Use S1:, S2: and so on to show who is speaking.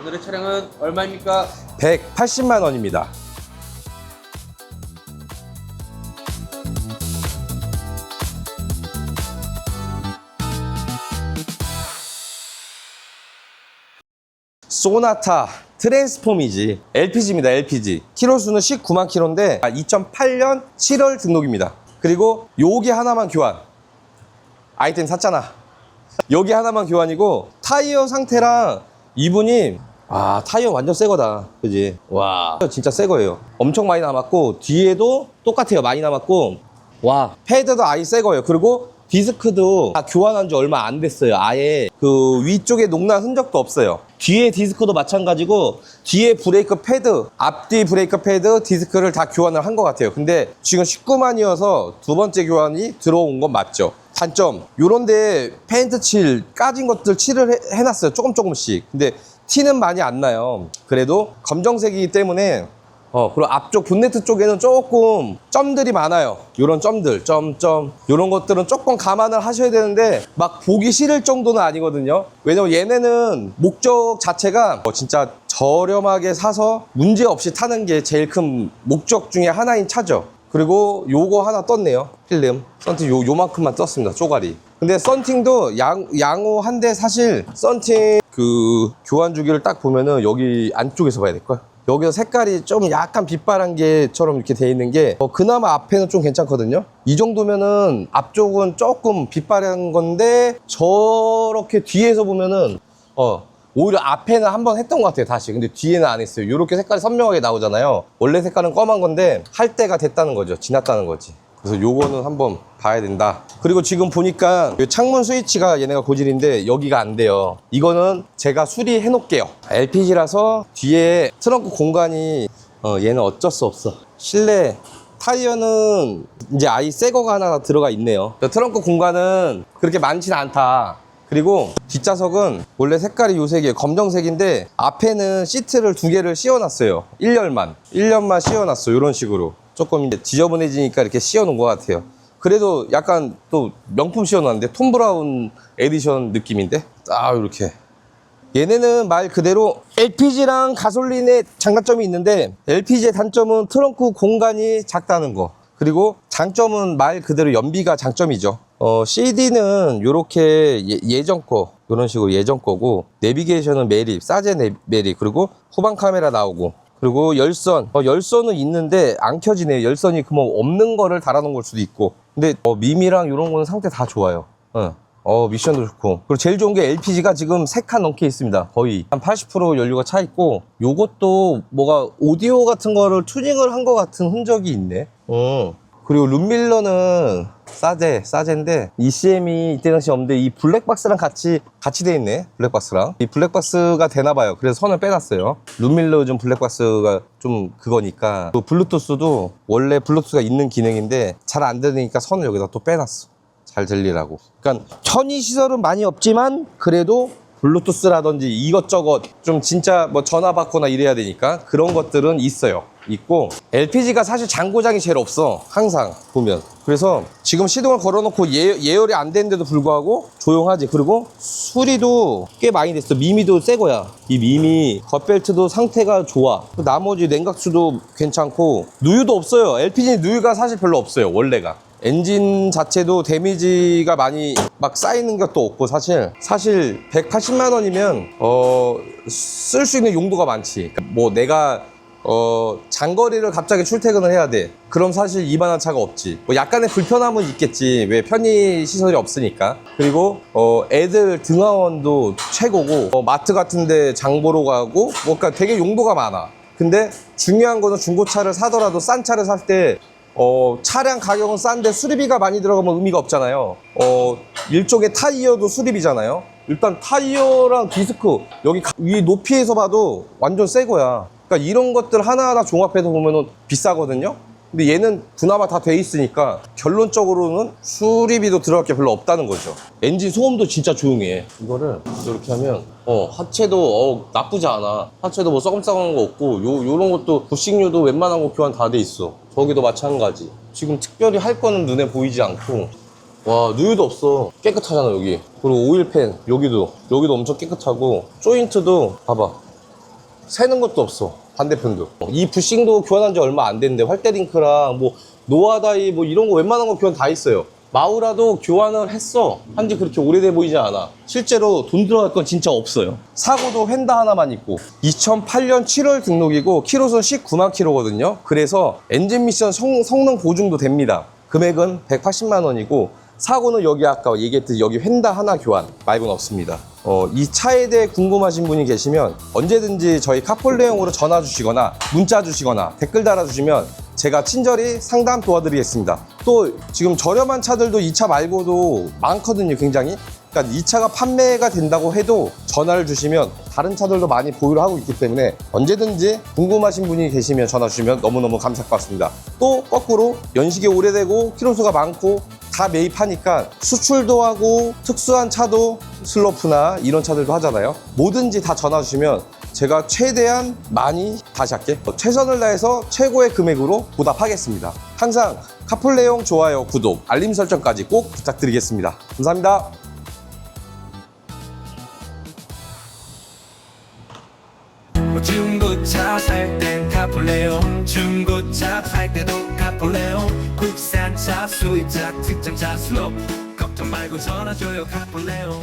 S1: 오늘의 차량은 얼마입니까?
S2: 180만 원입니다. 소나타 트랜스폼이지 LPG입니다 LPG 키로수는 19만 키로인데 2008년 7월 등록입니다 그리고 여기 하나만 교환 아이템 샀잖아 여기 하나만 교환이고 타이어 상태랑 이분이 아 타이어 완전 새 거다. 그지? 와. 진짜 새 거예요. 엄청 많이 남았고 뒤에도 똑같아요. 많이 남았고. 와. 패드도 아예 새 거예요. 그리고 디스크도 다 교환한 지 얼마 안 됐어요. 아예 그 위쪽에 녹난 흔적도 없어요. 뒤에 디스크도 마찬가지고 뒤에 브레이크 패드 앞뒤 브레이크 패드 디스크를 다 교환을 한 것 같아요. 근데 지금 19만이어서 두 번째 교환이 들어온 건 맞죠. 단점. 요런데 페인트 칠 까진 것들 칠을 해, 해놨어요. 조금 조금씩. 근데 티는 많이 안 나요. 그래도 검정색이기 때문에 어 그리고 앞쪽 본네트 쪽에는 조금 점들이 많아요. 요런 점들 점점 요런 것들은 조금 감안을 하셔야 되는데 막 보기 싫을 정도는 아니거든요. 왜냐면 얘네는 목적 자체가 어, 진짜 저렴하게 사서 문제 없이 타는 게 제일 큰 목적 중에 하나인 차죠. 그리고 요거 하나 떴네요. 필름. 썬팅 요, 요만큼만 떴습니다. 쪼가리. 근데 썬팅도 양, 양호 한데 사실 썬팅 그 교환 주기를 딱 보면은 여기 안쪽에서 봐야 될걸 여기서 색깔이 좀 약간 빛바란 게처럼 이렇게 돼 있는 게 어, 그나마 앞에는 좀 괜찮거든요? 이 정도면은 앞쪽은 조금 빛바란 건데 저렇게 뒤에서 보면은 어 오히려 앞에는 한 번 했던 것 같아요 다시. 근데 뒤에는 안 했어요. 이렇게 색깔이 선명하게 나오잖아요. 원래 색깔은 검은 건데 할 때가 됐다는 거죠. 지났다는 거지 그래서 요거는 한번 봐야 된다. 그리고 지금 보니까 이 창문 스위치가 얘네가 고질인데 여기가 안 돼요. 이거는 제가 수리해 놓을게요. LPG라서 뒤에 트렁크 공간이 어, 얘는 어쩔 수 없어. 실내 타이어는 이제 아예 새 거가 하나 들어가 있네요. 트렁크 공간은 그렇게 많지는 않다. 그리고 뒷좌석은 원래 색깔이 요색이에요. 검정색인데 앞에는 시트를 두 개를 씌워놨어요. 1년만. 1년만 씌워놨어. 이런 식으로 조금 이제 지저분해지니까 이렇게 씌워놓은 것 같아요. 그래도 약간 또 명품 씌워놨는데 톰 브라운 에디션 느낌인데? 딱 이렇게. 얘네는 말 그대로 LPG랑 가솔린의 장단점이 있는데 LPG의 단점은 트렁크 공간이 작다는 거. 그리고 장점은 말 그대로 연비가 장점이죠. 어, CD는 이렇게 예 전 거 이런 식으로 예전 거고 내비게이션은 매립 사제 내- 매립 그리고 후방 카메라 나오고 그리고 열선 어, 열선은 있는데 안 켜지네요 열선이 그뭐 없는 거를 달아놓은 걸 수도 있고 근데 어, 미미랑 이런 거는 상태 다 좋아요 어. 어, 미션도 좋고. 그리고 제일 좋은 게 LPG가 지금 3칸 넘게 있습니다. 거의. 한 80% 연료가 차 있고, 요것도 뭐가 오디오 같은 거를 튜닝을 한 것 같은 흔적이 있네. 어. 그리고 룸밀러는 싸제, 싸제인데, ECM이 이때 당시 없는데, 이 블랙박스랑 같이, 같이 돼 있네. 블랙박스랑. 이 블랙박스가 되나 봐요. 그래서 선을 빼놨어요. 룸밀러 요즘 블랙박스가 좀 그거니까. 또 블루투스도 원래 블루투스가 있는 기능인데, 잘 안 되니까 선을 여기다 또 빼놨어. 잘 들리라고. 그러니까 편의 시설은 많이 없지만 그래도 블루투스라든지 이것저것 좀 진짜 뭐 전화 받거나 이래야 되니까 그런 것들은 있어요. 있고 LPG가 사실 장고장이 제일 없어. 항상 보면. 그래서 지금 시동을 걸어놓고 예, 예열이 안 되는데도 불구하고 조용하지. 그리고 수리도 꽤 많이 됐어. 미미도 새 거야. 이 미미 겉벨트도 상태가 좋아. 그 나머지 냉각수도 괜찮고 누유도 없어요. LPG 누유가 사실 별로 없어요. 원래가. 엔진 자체도 데미지가 많이 막 쌓이는 것도 없고 사실. 사실 180만 원이면 어 쓸 수 있는 용도가 많지. 그러니까 뭐 내가 어 장거리를 갑자기 출퇴근을 해야 돼. 그럼 사실 이만한 차가 없지. 뭐 약간의 불편함은 있겠지. 왜 편의 시설이 없으니까. 그리고 어 애들 등하원도 최고고. 어, 마트 같은데 장 보러 가고 뭐 그러니까 되게 용도가 많아. 근데 중요한 거는 중고차를 사더라도 싼 차를 살 때 어, 차량 가격은 싼데 수리비가 많이 들어가면 의미가 없잖아요. 어, 일종의 타이어도 수리비잖아요. 일단 타이어랑 디스크 여기 가- 위 높이에서 봐도 완전 새 거야. 그러니까 이런 것들 하나하나 종합해서 보면은 비싸거든요. 근데 얘는 그나마 다 돼 있으니까 결론적으로는 수리비도 들어갈 게 별로 없다는 거죠. 엔진 소음도 진짜 조용해. 이거를 이렇게 하면 어 하체도 어 나쁘지 않아. 하체도 뭐 썩음썩은 거 없고 요 요런 것도 부식류도 웬만한 거 교환 다 돼 있어. 저기도 마찬가지. 지금 특별히 할 거는 눈에 보이지 않고 와 누유도 없어 깨끗하잖아 여기 그리고 오일팬 여기도 여기도 엄청 깨끗하고 조인트도 봐봐 새는 것도 없어. 반대편도. 이 부싱도 교환한 지 얼마 안 됐는데 활대링크랑 뭐 노아다이 뭐 이런 거 웬만한 거 교환 다 있어요. 마우라도 교환을 했어. 한지 그렇게 오래돼 보이지 않아. 실제로 돈 들어갈 건 진짜 없어요. 사고도 휀다 하나만 있고 2008년 7월 등록이고 키로수는 19만 키로거든요. 그래서 엔진 미션 성, 성능 보증도 됩니다. 금액은 180만 원이고 사고는 여기 아까 얘기했듯이 여기 휀다 하나 교환 말고는 없습니다. 어, 이 차에 대해 궁금하신 분이 계시면 언제든지 저희 카폴레용으로 전화 주시거나 문자 주시거나 댓글 달아주시면 제가 친절히 상담 도와드리겠습니다. 또 지금 저렴한 차들도 이 차 말고도 많거든요, 굉장히. 그러니까 이 차가 판매가 된다고 해도 전화를 주시면 다른 차들도 많이 보유를 하고 있기 때문에 언제든지 궁금하신 분이 계시면 전화 주시면 너무너무 감사할 것 같습니다. 또 거꾸로 연식이 오래되고 키로수가 많고 다 매입하니까 수출도 하고 특수한 차도 슬로프나 이런 차들도 하잖아요. 뭐든지 다 전화 주시면 제가 최대한 많이 다시 할게 최선을 다해서 최고의 금액으로 보답하겠습니다. 항상 카풀레용 좋아요, 구독, 알림 설정까지 꼭 부탁드리겠습니다. 감사합니다.
S3: 뭐 중고차 중고차 팔 때도 카폴레오 국산 차 수입차 특장차 슬롭 걱정 말고 전화줘요 카폴레오